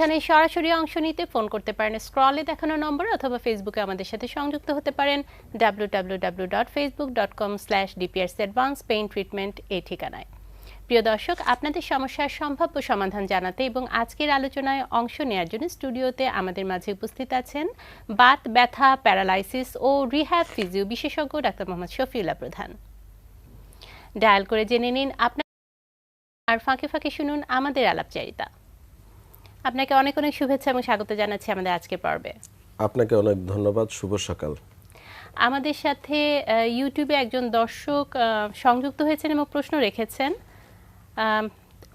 অনুষ্ঠানে সরাসরি অংশ নিতে ফোন করতে পারেন স্ক্রলে দেখানো নম্বর অথবা ফেসবুকে আমাদের সাথে সংযুক্ত হতে পারেন W W W dot Facebook dot com slash advance pain treatment এই ঠিকানায়। প্রিয় দর্শক, আপনাদের সমস্যার সম্ভাব্য সমাধান জানাতে এবং আজকের আলোচনায় অংশ নেওয়ার জন্য স্টুডিওতে আমাদের মাঝে উপস্থিত আছেন বাত, ব্যথা, প্যারালাইসিস ও রিহ্যাব ফিজিও বিশেষজ্ঞ ডাক্তার মোহাম্মদ শফিউল্লাহ প্রধান। ডায়াল করে জেনে নিন, আপনার আর ফাঁকে ফাঁকে শুনুন আমাদের আলাপচারিতা। আপনাকে অনেক অনেক শুভেচ্ছা এবং স্বাগত জানাচ্ছি আমাদের আজকের পর্বে। আপনাকে অনেক ধন্যবাদ। শুভ সকাল। আমাদের সাথে ইউটিউবে একজন দর্শক সংযুক্ত হয়েছেন এবং প্রশ্ন রেখেছেন।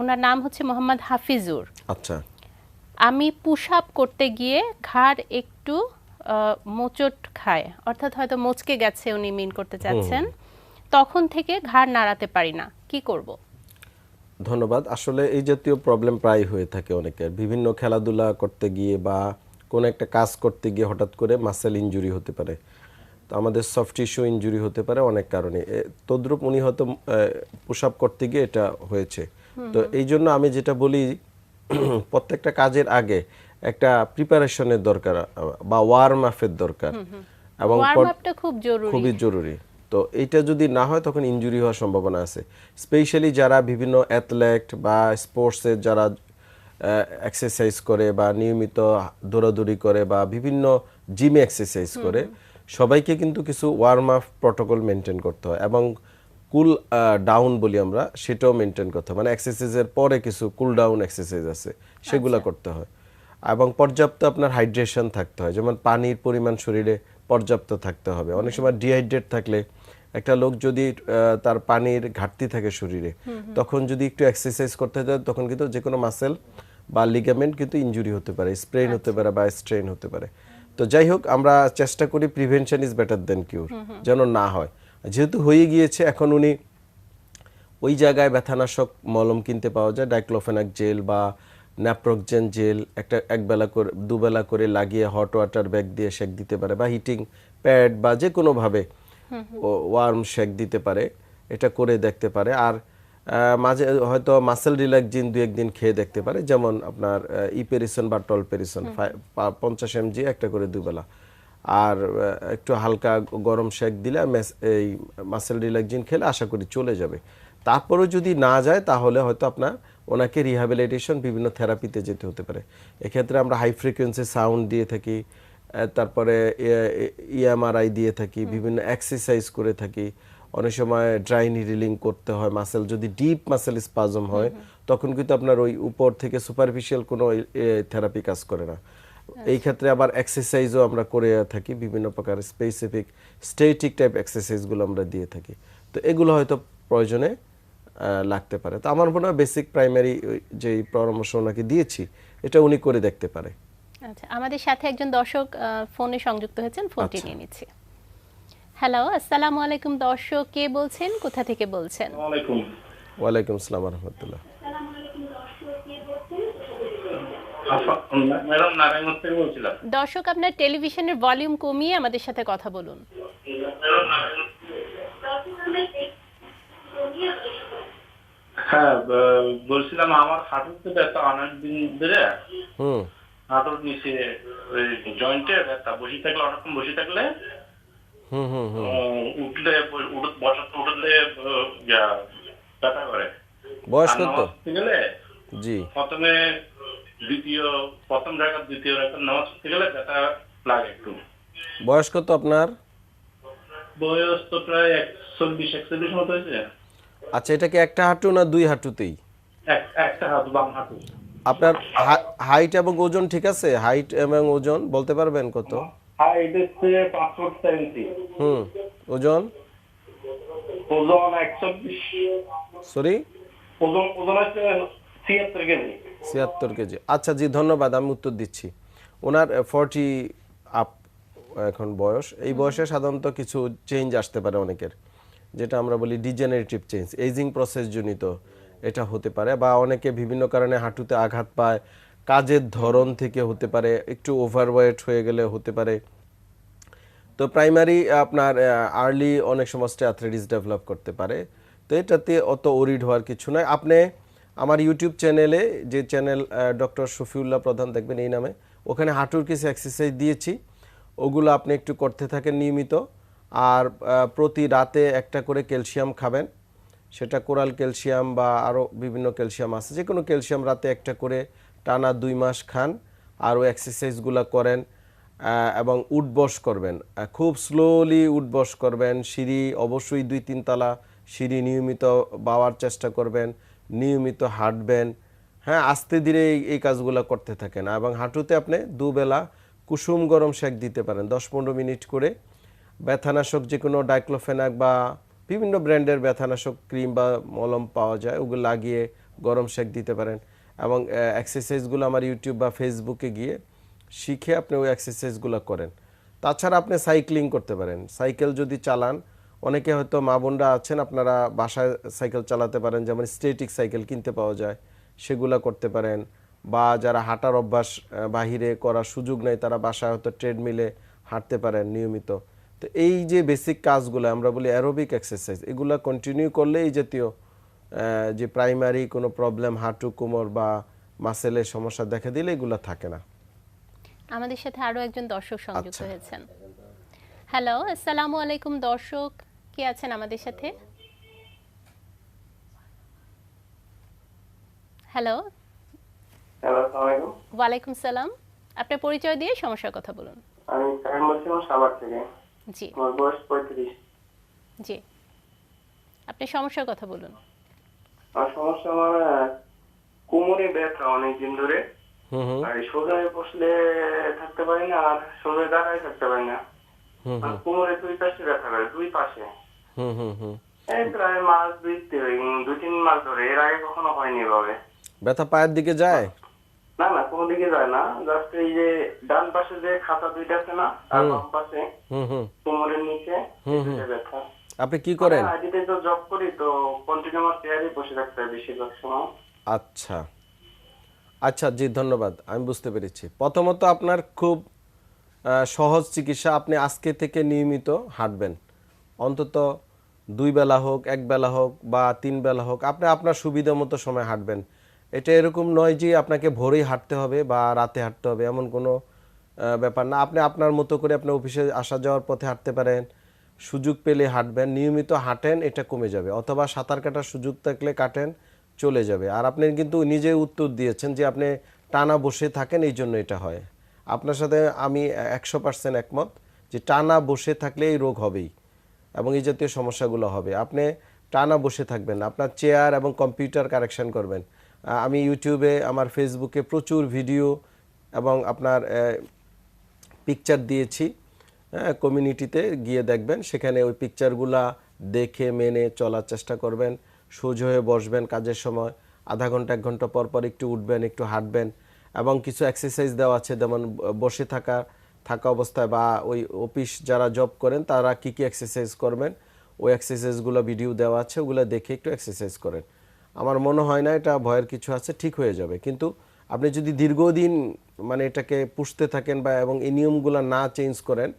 ওনার নাম হচ্ছে মোহাম্মদ হাফিজুর। আচ্ছা। আমি পুশ আপ করতে গিয়ে ঘাড় একটু মোচট খায় অর্থাৎ হয়তো মচকে গেছে উনি মিন করতে চাচ্ছেন। তখন থেকে ঘাড় নাড়াতে পারি না। কি করব? ধন্যবাদ। আসলে এই জাতীয় প্রবলেম প্রায় হয়ে থাকে অনেকের। বিভিন্ন খেলাধুলা করতে গিয়ে বা কোনো একটা কাজ করতে গিয়ে হঠাৎ করে মাসেল ইনজুরি হতে পারে। তো আমাদের সফট টিস্যু ইনজুরি হতে পারে অনেক কারণে। তদ্রূপ উনি হয়তো পুশ আপ করতে গিয়ে এটা হয়েছে। তো এই জন্য আমি যেটা বলি প্রত্যেকটা কাজের আগে একটা প্রিপারেশনের দরকার বা ওয়ার্ম আপের দরকার এবং খুব জরুরি। খুবই জরুরি। তো এটা যদি না হয় তখন ইনজুরি হওয়ার সম্ভাবনা আছে। স্পেশালি যারা বিভিন্ন অ্যাথলেট বা স্পোর্টসের যারা এক্সারসাইজ করে বা নিয়মিত দৌড়াদৌড়ি করে বা বিভিন্ন জিমে এক্সারসাইজ করে সবাইকে কিন্তু কিছু ওয়ার্ম আপ প্রটোকল মেনটেন করতে হয় এবং কুল ডাউন বলি আমরা সেটাও মেনটেন করতে হয়। মানে এক্সারসাইজের পরে কিছু কুল ডাউন এক্সারসাইজ আছে সেগুলো করতে হয়। এবং পর্যাপ্ত আপনার হাইড্রেশন থাকতে হয়। যেমন পানির পরিমাণ শরীরে পর্যাপ্ত থাকতে হবে। অনেক সময় ডিহাইড্রেট থাকলে একটা লোক যদি তার পানির ঘাটতি থাকে শরীরে তখন যদি একটু এক্সারসাইজ করতে যায় তখন কিন্তু যে কোনো মাসেল বা লিগামেন্ট কিন্তু ইনজুরি হতে পারে স্প্রেন হতে পারে বা স্ট্রেন হতে পারে। তো যাই হোক আমরা চেষ্টা করি prevention is better than cure যেন না হয়। যেহেতু হয়ে গিয়েছে এখন উনি ওই জায়গায় ব্যথানাশক মলম কিনতে পাওয়া যায় ডাইক্লোফেনাক জেল বা ন্যাপ্রোকজেন জেল একটা একবেলা করে দুবেলা করে লাগিয়ে হট ওয়াটার ব্যাগ দিয়ে শেক দিতে পারে বা হিটিং প্যাড বা যে কোনোভাবে ওয়ার্ম শেক দিতে পারে এটা করে দেখতে পারে। আর মাঝে হয়তো মাসেল রিল্যাক্সিন দু একদিন খেয়ে দেখতে পারে যেমন আপনার ইপেরিসন বা টলপেরিসন পঞ্চাশ এমজি একটা করে দুবেলা। আর একটু হালকা গরম শেক দিলে এই মাসেল রিল্যাক্সিন খেলে আশা করি চলে যাবে। তারপরেও যদি না যায় তাহলে হয়তো আপনার ওনাকে রিহ্যাবিলিটেশন বিভিন্ন থেরাপিতে যেতে হতে পারে। এক্ষেত্রে আমরা হাই ফ্রিকোয়েন্সি সাউন্ড দিয়ে থাকি তারপরে ইএমআরআই দিয়ে থাকি বিভিন্ন এক্সারসাইজ করে থাকি। অনেক সময় ড্রাই নিডিলিং করতে হয় মাসেল যদি ডিপ মাসেল স্পাজম হয় তখন কিন্তু আপনার ওই উপর থেকে সুপারফিশিয়াল কোনো থেরাপি কাজ করে না। এই ক্ষেত্রে আবার এক্সারসাইজও আমরা করে থাকি বিভিন্ন প্রকার স্পেসিফিক স্টেটিক টাইপ এক্সারসাইজগুলো আমরা দিয়ে থাকি। তো এগুলো হয়তো প্রয়োজনে লাগতে পারে। তো আমার মনে হয় বেসিক প্রাইমারি যে পরামর্শ ওনাকে দিয়েছি এটা উনি করে দেখতে পারে। আচ্ছা আমাদের সাথে একজন দর্শক আহ, ফোনে সংযুক্ত হয়েছেন ফোনটি আচ্ছা। নিয়ে নিচ্ছি। হ্যালো আসসালামু আলাইকুম দর্শক কে বলছেন? কোথা থেকে বলছেন? আসসালামাইকুম ওয়ালাইকুম আসসালাম রহমতুল্লাহ। দর্শক আপনার টেলিভিশনের ভলিউম কমিয়ে আমাদের সাথে কথা বলুন। হ্যাঁ বলছিলাম আমার হাঁটুতে ব্যথা অনেক দিন ধরে। হুম। হাঁটুর নিচে ওই জয়েন্টে ব্যথা বসে থাকলে অনেকক্ষণ বসে থাকলে উঠলে বসাতে উঠলে ব্যথা করে। বয়স আর কত গেলে জি। প্রথমে দ্বিতীয় প্রথম জায়গা দ্বিতীয় রাখার নামাজ পড়তে গেলে ব্যথা লাগে একটু। বয়স কত আপনার? বয়স তো প্রায় একচল্লিশ একচল্লিশ মতো হয়েছে। আচ্ছা এটা কি একটা হাঁটু না দুই হাঁটুতেই? এক- একটা হাত বাম হাঁটু। আপনার হাইট এবং ওজন ঠিক আছে? হাইট এবং ওজন বলতে পারবেন কত? হাইট হচ্ছে ফুট ইঞ্চি হুম ওজন? ওজন একচল্লিশ। সরি ওজন ওজন হচ্ছে ছিয়াত্তর কেজি। ছিয়াত্তর কেজি। আচ্ছা জি ধন্যবাদ আমি উত্তর দিচ্ছি। ওনার ফর্টি আপ এখন বয়স। এই বয়সে সাধারণত কিছু চেঞ্জ আসতে পারে অনেকের। যেটা আমরা বলি ডিজেনারেটিভ চেঞ্জ এইজিং প্রসেস জনিত। এটা হতে পারে বা অনেকে বিভিন্ন কারণে হাঁটুতে আঘাত পায়, কাজের ধরন থেকে হতে পারে, একটু ওভারওয়েট হয়ে গেলে হতে পারে। তো প্রাইমারি আপনার আর্লি অনেক সময় অ্যাথলেটিস ডেভেলপ করতে পারে। তো এটাতে অত ওরিড হওয়ার কিছু নয় আপনি আমার ইউটিউব চ্যানেলে যে চ্যানেল ডক্টর শফিউল্লাহ প্রধান দেখবেন এই নামে, ওখানে হাঁটুর কিছু এক্সারসাইজ দিয়েছি। ওগুলো আপনি একটু করতে থাকেন নিয়মিত। আর প্রতি রাতে একটা করে ক্যালসিয়াম খাবেন। সেটা কোরাল ক্যালসিয়াম বা আরও বিভিন্ন ক্যালসিয়াম আছে। যে কোনো ক্যালসিয়াম রাতে একটা করে টানা দুই মাস খান, আরও এক্সারসাইজগুলো করেন এবং উঠবস করবেন। খুব স্লোলি উঠবস করবেন। সিঁড়ি অবশ্যই দুই তিন তলা সিঁড়ি নিয়মিত বাওয়ার চেষ্টা করবেন, নিয়মিত হাঁটবেন। হ্যাঁ আস্তে ধীরে এই কাজগুলো করতে থাকেন। এবং হাঁটুতে আপনি দুবেলা কুসুম গরম শেক দিতে পারেন, দশ পনেরো মিনিট করে। ব্যথানাশক যে কোনো ডাইক্লোফেনাক বা বিভিন্ন ব্র্যান্ডের ব্যথানাশক ক্রিম বা মলম পাওয়া যায়, ওগুলো লাগিয়ে গরম শেক দিতে পারেন। এবং এক্সারসাইজগুলো আমার ইউটিউব বা ফেসবুকে গিয়ে শিখে আপনি ওই এক্সারসাইজগুলো করেন। তাছাড়া আপনি সাইক্লিং করতে পারেন। সাইকেল যদি চালান, অনেকে হয়তো মা বোনরা আছেন, আপনারা বাসায় সাইকেল চালাতে পারেন, যেমন স্টেটিক সাইকেল কিনতে পাওয়া যায়, সেগুলা করতে পারেন। বা যারা হাঁটার অভ্যাস বাহিরে করার সুযোগ নেই, তারা বাসায় হয়তো ট্রেডমিলে হাঁটতে পারেন নিয়মিত। তো এই যে বেসিক কাজগুলো আমরা বলি অ্যারোবিক এক্সারসাইজ এগুলো কন্টিনিউ করলে এই জাতীয় যে প্রাইমারি কোনো প্রবলেম হাঁটু কোমর বা মাসেলের সমস্যা দেখা দিলে এগুলো থাকে না। আমাদের সাথে আরও একজন দর্শক সংযুক্ত আচ্ছা। হয়েছেন। হ্যালো আসসালামু আলাইকুম দর্শক। কে আছেন আমাদের সাথে? হ্যালো ওয়ালাইকুম সালাম। আপনার পরিচয় দিয়ে সমস্যার কথা বলুন। আমি সাভার থেকে। জি। আমার বয়স পঁয়ত্রিশ। জি। আপনি সমস্যার কথা বলুন। আমার সমস্যা আমার কোমরে ব্যথা অনেক দিন ধরে। হুম হুম। আর সোজা বসলে থাকতে পারি না আর সোজা দাঁড়ায় থাকতে পারি না। আর কোমরে দুই পাশে ব্যথা করে দুই পাশে। হুম হুম হুম। এই প্রায় মাস দুই দুই তিন মাস ধরে এর আগে কখনো হয়নি এভাবে। ব্যথা পায়ের দিকে যায়? কোনো দিকে যায় না। জাস্ট এই যে ডান পাশে যে খাতা দুইটা আছে না আর বাম পাশে হুম হুম। কোমরের নিচে হুম, দুইটা ব্যথা। আপনি কি করেন? আইডিতে তো জব করি তো কন্টিনিউ আমার চেয়ারে বসে থাকতে হয় বেশিরভাগ সময়। আচ্ছা। আচ্ছা জি ধন্যবাদ। আমি বুঝতে পেরেছি। প্রথমত আপনার খুব সহজ চিকিৎসা। আপনি আজকে থেকে নিয়মিত হাঁটবেন। অন্তত দুই বেলা হোক এক বেলা হোক বা তিন বেলা হোক আপনি আপনার সুবিধা মতো সময় হাঁটবেন। এটা এরকম নয় যে আপনাকে ভোরেই হাঁটতে হবে বা রাতে হাঁটতে হবে, এমন কোনো ব্যাপার না। আপনি আপনার মতো করে আপনার অফিসে আসা যাওয়ার পথে হাঁটতে পারেন, সুযোগ পেলে হাঁটবেন, নিয়মিত হাঁটেন, এটা কমে যাবে। অথবা সাঁতার কাটার সুযোগ থাকলে কাটেন, চলে যাবে। আর আপনি কিন্তু নিজে উত্তর দিয়েছেন যে আপনি টানা বসে থাকেন, এই জন্য এটা হয়। আপনার সাথে আমি একশো পার্সেন্ট একমত যে টানা বসে থাকলে এই রোগ হবেই এবং এই জাতীয় সমস্যাগুলো হবে। আপনি টানা বসে থাকবেন, আপনার চেয়ার এবং কম্পিউটার কারেকশন করবেন। আমি ইউটিউবে, আমার ফেসবুকে প্রচুর ভিডিও এবং আপনার পিকচার দিয়েছি কমিউনিটিতে গিয়ে দেখবেন। সেখানে ওই পিকচারগুলা দেখে, মেনে চলার চেষ্টা করবেন। সোজা হয়ে বসবেন কাজের সময়। আধা ঘণ্টা, এক ঘণ্টা পর পর একটু উঠবেন, একটু হাঁটবেন এবং কিছু এক্সারসাইজ দেওয়া আছে, যেমন বসে থাকা থাকা অবস্থায় বা ওই অফিস যারা জব করেন, তারা কি কি এক্সারসাইজ করবেন? ওই এক্সারসাইজগুলো ভিডিও দেওয়া আছে, ওগুলো দেখে একটু এক্সারসাইজ করেন। আমার মনে হয় না এটা ভয়ের কিছু আছে ঠিক হয়ে যাবে। কিন্তু আপনি যদি দীর্ঘদিন মানে এটাকে পুষতে থাকেন বা এবং এই নিয়মগুলো না চেঞ্জ করেন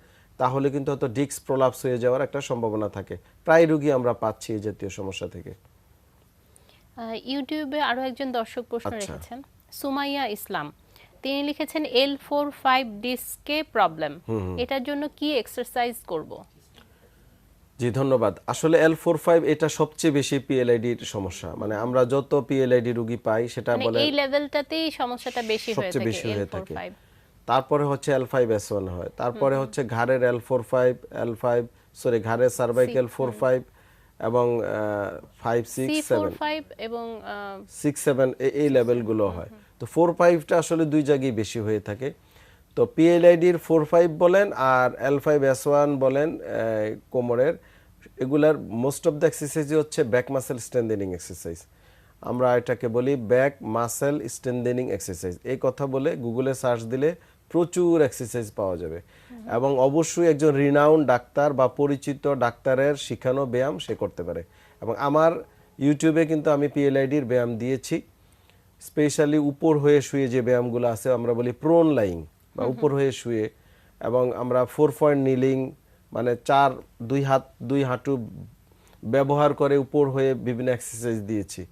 তাহলে কিন্তু হয়তো ডিক্স প্রলাপস হয়ে যাওয়ার একটা সম্ভাবনা থাকে। প্রায় রুগী আমরা পাচ্ছি এই জাতীয় সমস্যা থেকে। ইউটিউবে আরও একজন দর্শক প্রশ্ন আচ্ছা। রেখেছেন সুমাইয়া ইসলাম। তিনি লিখেছেন এল ফোর ফাইভ ডিস্কে প্রবলেম এটার জন্য কি এক্সারসাইজ করব? জি ধন্যবাদ। আসলে এল ফোর ফাইভ এটা সবচেয়ে বেশি পিএলআইডির সমস্যা। মানে আমরা যত পিএলআইডি রুগী পাই সেটা মানে বলে এই লেভেলটাতেই সমস্যাটা বেশি হয়ে সবচেয়ে থাকে বেশি হয়ে থাকে। তারপরে হচ্ছে এল ফাইভ এস ওয়ান হয়। তারপরে হচ্ছে ঘাড়ের L four five L five sorry ঘাড়ের সার্ভাইকেল ফোর ফাইভ এবং ফাইভ সিক্স সেভেন ফাইভ এবং সিক্স সেভেন এই লেভেলগুলো হয়। তো ফোর ফাইভটা আসলে দুই জায়গায় বেশি হয়ে থাকে। তো পিএলআইডির ফোর ফাইভ বলেন আর এল ফাইভ এস ওয়ান বলেন কোমরের, এগুলার মোস্ট অফ দ্য এক্সারসাইজই হচ্ছে ব্যাক মাসেল স্ট্রেন্দেনিং এক্সারসাইজ আমরা এটাকে বলি ব্যাক মাসেল স্ট্রেন্দেনিং এক্সারসাইজ এই কথা বলে গুগলে সার্চ দিলে প্রচুর এক্সারসাইজ পাওয়া যাবে। এবং অবশ্যই একজন রিনাউন ডাক্তার বা পরিচিত ডাক্তারের শিখানো ব্যায়াম সে করতে পারে। এবং আমার ইউটিউবে কিন্তু আমি পিএলআইডির ব্যায়াম দিয়েছি। স্পেশালি উপর হয়ে শুয়ে যে ব্যায়ামগুলো আছে, আমরা বলি প্রোন লাইং বা উপর হয়ে শুয়ে এবং আমরা ফোর পয়েন্ট নিলিং মানে চার দুই হাত দুই হাঁটু ব্যবহার করে উপর হয়ে বিভিন্ন এক্সারসাইজ দিয়েছি।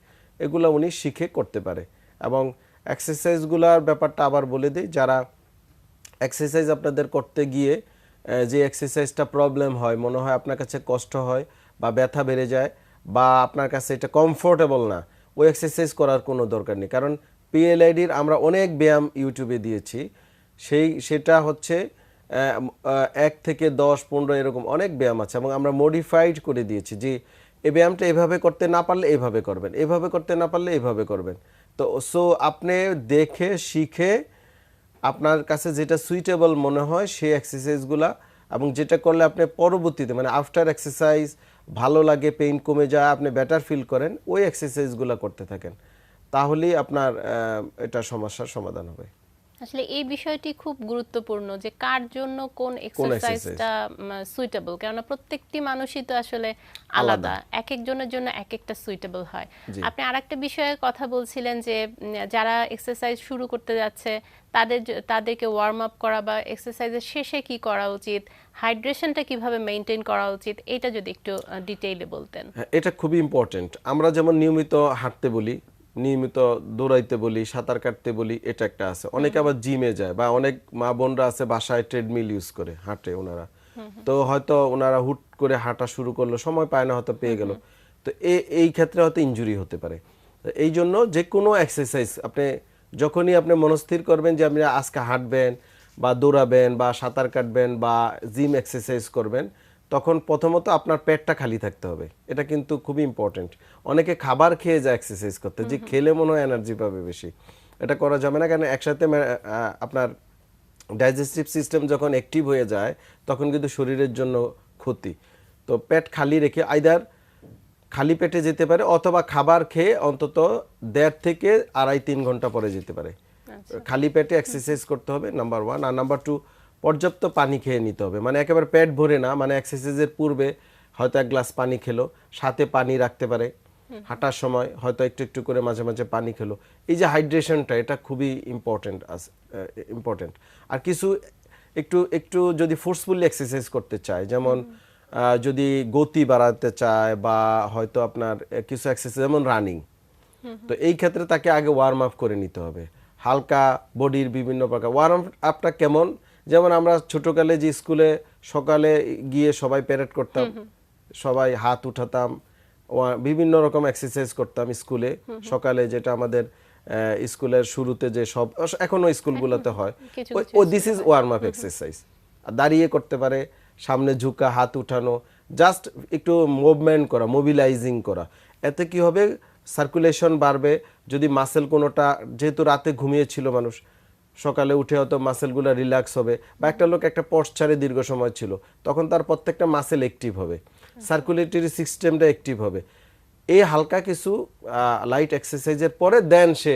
এগুলো উনি শিখে করতে পারে এবং এক্সারসাইজগুলোর ব্যাপারটা আবার বলে দিই যারা এক্সারসাইজ আপনাদের করতে গিয়ে যে এক্সারসাইজটা প্রবলেম হয় মনে হয় আপনার কাছে কষ্ট হয় বা ব্যথা বেড়ে যায় বা আপনার কাছে এটা কমফোর্টেবল না ওই এক্সারসাইজ করার কোনো দরকার নেই। কারণ পিএলআইডির আমরা অনেক ব্যায়াম ইউটিউবে দিয়েছি সেই, সেটা হচ্ছে এক থেকে দশ, পনেরো এরকম অনেক ব্যায়াম আছে এবং আমরা মডিফাইড করে দিয়েছি যে, এই ব্যায়ামটা এভাবে করতে না পারলে এভাবে করবেন, এভাবে করতে না পারলে এভাবে করবেন। তো সো আপনি দেখে, শিখে আপনার কাছে যেটা সুইটেবল মনে হয় সেই এক্সারসাইজগুলা এবং যেটা করলে আপনি পরবর্তীতে মানে আফটার এক্সারসাইজ ভালো লাগে পেইন কমে যায়, আপনি বেটার ফিল করেন, ওই এক্সারসাইজগুলো করতে থাকেন। তাহলেই আপনার এটা সমস্যার সমাধান হবে। আসলে এই বিষয়টি খুব গুরুত্বপূর্ণ যে কার জন্য কোন এক্সারসাইজটা সুইটেবল কেননা প্রত্যেকটি মানুষই তো আসলে আলাদা। এক একজনের জন্য এক একটা সুইটেবল হয়। আপনি আরেকটা বিষয়ে কথা বলছিলেন যে যারা এক্সারসাইজ শুরু করতে যাচ্ছে তাদের তাদেরকে ওয়ার্ম আপ করা বা এক্সারসাইজের শেষে কি করা উচিত? হাইড্রেশনটা কীভাবে মেনটেন করা উচিত? এটা যদি একটু ডিটেইলে বলতেন। হ্যাঁ এটা খুবই ইম্পর্টেন্ট আমরা যেমন নিয়মিত হাঁটতে বলি নিয়মিত দৌড়াইতে বলি, সাঁতার কাটতে বলি, এটা একটা আছে। অনেকে আবার জিমে যায় বা অনেক মা বোনরা আছে বাসায় ট্রেডমিল ইউজ করে, হাঁটে ওনারা। তো হয়তো ওনারা হুট করে হাঁটা শুরু করল, সময় পায় না, হয়তো পেয়ে গেল। তো এই ক্ষেত্রে হয়তো ইনজুরি হতে পারে। এই জন্য যে কোনো এক্সারসাইজ আপনি যখনই আপনি মনস্থির করবেন যে আপনি আজকে হাঁটবেন বা দৌড়াবেন বা সাঁতার কাটবেন বা জিম এক্সারসাইজ করবেন তখন প্রথমত আপনার পেটটা খালি থাকতে হবে। এটা কিন্তু খুবই ইম্পর্টেন্ট অনেকে খাবার খেয়ে যায় এক্সারসাইজ করতে যে খেলে মনে হয় এনার্জি পাবে বেশি। এটা করা যাবে না কারণ একসাথে আপনার ডাইজেস্টিভ সিস্টেম যখন অ্যাক্টিভ হয়ে যায় তখন কিন্তু শরীরের জন্য ক্ষতি। তো পেট খালি রেখে আইদার খালি পেটে যেতে পারে অথবা খাবার খেয়ে অন্তত দেড় থেকে আড়াই তিন ঘণ্টা পরে যেতে পারে। খালি পেটে এক্সারসাইজ করতে হবে নাম্বার ওয়ান আর নাম্বার টু পর্যাপ্ত পানি খেয়ে নিতে হবে। মানে একেবারে পেট ভরে না মানে এক্সারসাইজের পূর্বে হয়তো এক গ্লাস পানি খেলো সাথে পানি রাখতে পারে। হাঁটার সময় হয়তো একটু একটু করে মাঝে মাঝে পানি খেলো। এই যে হাইড্রেশনটা এটা খুবই ইম্পর্টেন্ট আস ইম্পর্টেন্ট আর কিছু একটু একটু যদি ফোর্সফুলি এক্সারসাইজ করতে চায় যেমন যদি গতি বাড়াতে চায় বা হয়তো আপনার কিছু এক্সারসাইজ যেমন রানিং তো এই ক্ষেত্রে তাকে আগে ওয়ার্ম আপ করে নিতে হবে। হালকা বডির বিভিন্ন প্রকার ওয়ার্ম আপটা কেমন? যেমন আমরা ছোটকালে যে স্কুলে সকালে গিয়ে সবাই প্যারেড করতাম সবাই হাত উঠাতাম বিভিন্ন রকম এক্সারসাইজ করতাম স্কুলে। সকালে যেটা আমাদের স্কুলের শুরুতে যে সব এখনও স্কুলগুলোতে হয়। ও this is warm up exercise দাঁড়িয়ে করতে পারে সামনে ঝুঁকা হাত উঠানো জাস্ট একটু মুভমেন্ট করা মোবিলাইজিং করা। এতে কি হবে? সার্কুলেশন বাড়বে। যদি মাসেল কোনোটা যেহেতু রাতে ঘুমিয়েছিল মানুষ সকালে উঠে হয়তো মাসেলগুলো রিল্যাক্স হবে বা একটা লোক একটা পশ্চারে দীর্ঘ সময় ছিল তখন তার প্রত্যেকটা মাসেল অ্যাক্টিভ হবে সার্কুলেটরি সিস্টেমটা অ্যাক্টিভ হবে। এই হালকা কিছু লাইট এক্সারসাইজের পরে দেন সে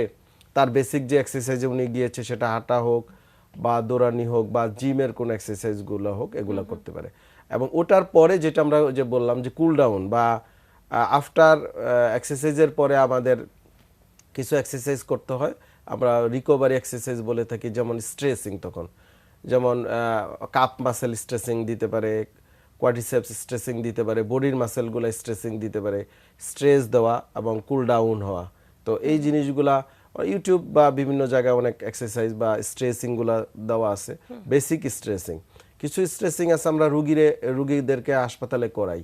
তার বেসিক যে এক্সারসাইজে উনি গিয়েছে সেটা হাঁটা হোক বা দৌড়ানি হোক বা জিমের কোন এক্সারসাইজগুলো হোক এগুলো করতে পারে। এবং ওটার পরে যেটা আমরা যে বললাম যে কুল ডাউন বা আফটার এক্সারসাইজের পরে আমাদের কিছু এক্সারসাইজ করতে হয়। আমরা রিকভারি এক্সারসাইজ বলে থাকি যেমন স্ট্রেসিং তখন। যেমন কাপ মাসেল স্ট্রেসিং দিতে পারে কোয়াড্রিসেপস স্ট্রেসিং দিতে পারে বডির মাসেলগুলো স্ট্রেসিং দিতে পারে স্ট্রেস দেওয়া এবং কুল ডাউন হওয়া। তো এই জিনিসগুলা ইউটিউব বা বিভিন্ন জায়গায় অনেক এক্সারসাইজ বা স্ট্রেসিংগুলো দেওয়া আছে। বেসিক স্ট্রেসিং কিছু স্ট্রেসিং আছে আমরা রুগীরে রুগীদেরকে হাসপাতালে করাই।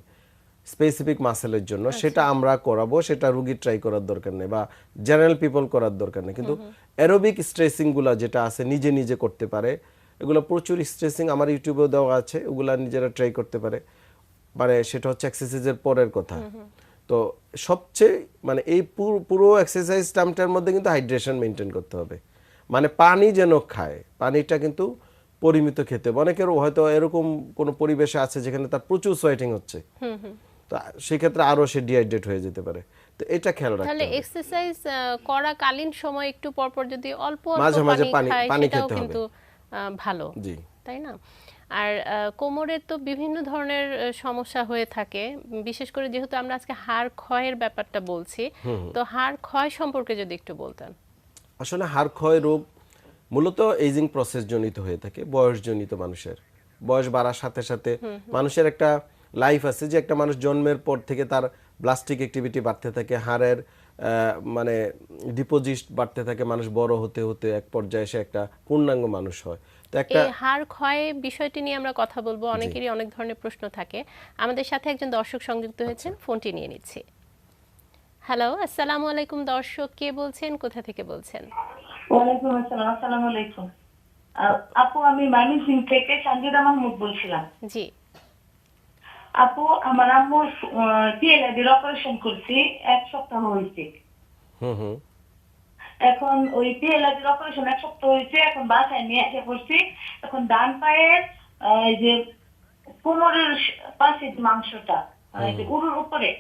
স্পেসিফিক মাসেলের জন্য সেটা আমরা করাবো সেটা রুগীর ট্রাই করার দরকার নেই বা জেনারেল পিপল করার দরকার নেই। কিন্তু অ্যারোবিক স্ট্রেসিংগুলো যেটা আছে নিজে নিজে করতে পারে। এগুলো প্রচুর স্ট্রেসিং আমার ইউটিউবেও দেওয়া আছে ওগুলা নিজেরা ট্রাই করতে পারে। মানে সেটা হচ্ছে এক্সারসাইজের পরের কথা। তো সবচেয়ে মানে এই পুরো- এক্সারসাইজ টার্মটার মধ্যে কিন্তু হাইড্রেশন মেনটেন করতে হবে। মানে পানি যেন খায় পানিটা কিন্তু পরিমিত খেতে হবে। অনেকের হয়তো এরকম কোনো পরিবেশে আছে যেখানে তার প্রচুর সোয়েটিং হচ্ছে। তো সেক্ষেত্রে আরও সে ডিহাইড্রেট হয়ে যেতে পারে। তো এটা খেয়াল রাখতে তাহলে এক্সারসাইজ করাকালীন সময় একটু পরপর যদি অল্প অল্প মাঝে মাঝে পানি পানি- খেতে হবে। কিন্তু ভালো। জি। তাই না? আর আহ, কোমরের তো বিভিন্ন ধরনের সমস্যা হয়ে থাকে। বিশেষ করে যেহেতু আমরা আজকে হাড় ক্ষয়ের ব্যাপারটা বলছি তো হাড় ক্ষয় সম্পর্কে যদি একটু বলতেন। আসলে হাড় ক্ষয় রোগ মূলত এইজিং প্রসেস জনিত হয়ে থাকে বয়স জনিত মানুষের। বয়স বাড়ার সাথে সাথে মানুষের একটা লাইফ আছে যে একটা মানুষ জন্মের পর থেকে তার প্লাস্টিক অ্যাক্টিভিটি বাড়তে থাকে হাড়ের মানে ডিপোজিট বাড়তে থাকে মানুষ বড় হতে হতে এক পর্যায়ে এসে একটা পূর্ণাঙ্গ মানুষ হয়। তো একটা এই হাড় ক্ষয় বিষয়টি নিয়ে আমরা কথা বলব অনেকেরই অনেক ধরনের প্রশ্ন থাকে। আমাদের সাথে একজন দর্শক সংযুক্ত হয়েছেন ফোনটি নিয়ে নিচ্ছি। হ্যালো আসসালামু আলাইকুম দর্শক কে বলছেন কোথা থেকে বলছেন? ওয়ালাইকুম আসসালাম আসসালামু আলাইকুম। আপু আমি ময়মনসিং থেকে সঞ্জিদা মাহমুদ বলছিলাম। জি। আপু আমার আম্মুর পিএলআইডির অপারেশন করছি এক সপ্তাহ হয়েছে। এখন ওই পিএলআইডির অপারেশন এক সপ্তাহ হয়েছে এখন বাসায় নিয়ে এসে পড়ছি এখন ডান পায়ের যে কোমরের পাশে যে মাংসটা উরুর উপরে